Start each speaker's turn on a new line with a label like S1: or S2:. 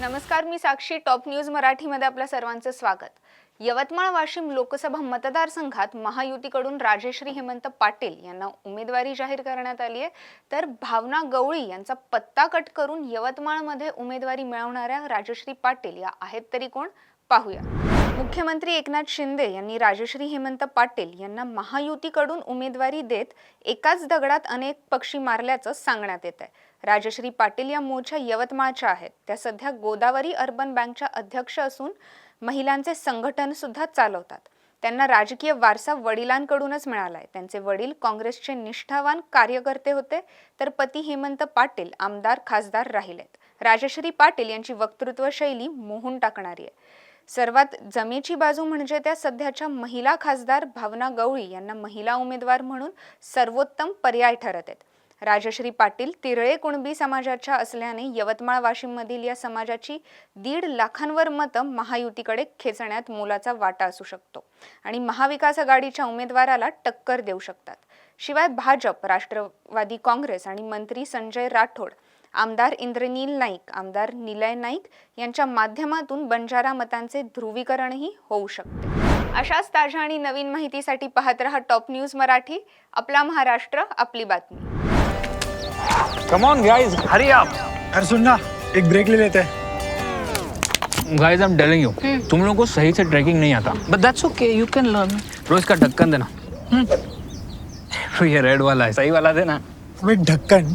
S1: नमस्कार मी साक्षी. Top news मराठीमध्ये आपल्या सर्वांचं स्वागत. यवतमाळ वाशिम लोकसभा मतदारसंघात महायुतीकडून राजेश्री हेमंत पाटील यांना उमेदवारी जाहीर करण्यात आली आहे. तर भावना गवळी यांचा पत्ता कट करून यवतमाळमध्ये उमेदवारी मिळवणाऱ्या राजश्री पाटील या आहेत तरी कोण? पाहूया. मुख्यमंत्री एकनाथ शिंदे यांनी राजश्री हेमंत पाटील यांना महायुतीकडून उमेदवारी देत एकाच दगडात अनेक पक्षी मारल्याचं सांगण्यात येत आहे राजश्री पाटील या मूळच्या यवतमाळच्या आहेत. त्या सध्या गोदावरी अर्बन बँकच्या अध्यक्ष असून महिलांचे संघटन सुद्धा चालवतात. त्यांना राजकीय वारसा वडिलांकडूनच मिळालाय. त्यांचे वडील काँग्रेसचे निष्ठावान कार्यकर्ते होते तर पती हेमंत पाटील आमदार खासदार राहिलेत. राजश्री पाटील यांची वक्तृत्व शैली मोहून टाकणारी आहे. सर्वात जमेची बाजू म्हणजे त्या सध्याच्या महिला खासदार भावना गवळी यांना महिला उमेदवार म्हणून सर्वोत्तम पर्याय ठरत आहेत. राजश्री पाटील तिरळे कुणबी समाजाच्या असल्याने यवतमाळ वाशिममधील या समाजाची दीड लाखांवर मतं महायुतीकडे खेचण्यात मोलाचा वाटा असू शकतो आणि महाविकास आघाडीच्या उमेदवाराला टक्कर देऊ शकतात. शिवाय भाजप राष्ट्रवादी काँग्रेस आणि मंत्री संजय राठोड आमदार इंद्रनील नाईक आमदार निलय नाईक यांच्या माध्यमातून बंजारा मतांचे ध्रुवीकरणही होऊ शकते. अशाच ताज्या आणि नवीन माहितीसाठी पाहत रहा टॉप न्यूज मराठी आपला महाराष्ट्र आपली बातमी.
S2: Come on guys hurry up
S3: अरे सुन ना एक ब्रेक ले लेते. हैं
S2: guys I am telling you तुम लोगों को सही से ट्रैकिंग नहीं आता.
S4: But that's okay, you can learn.
S2: रोज का ढक्कन देना. ये रेड वाला है सही वाला देना.
S3: ढक्कन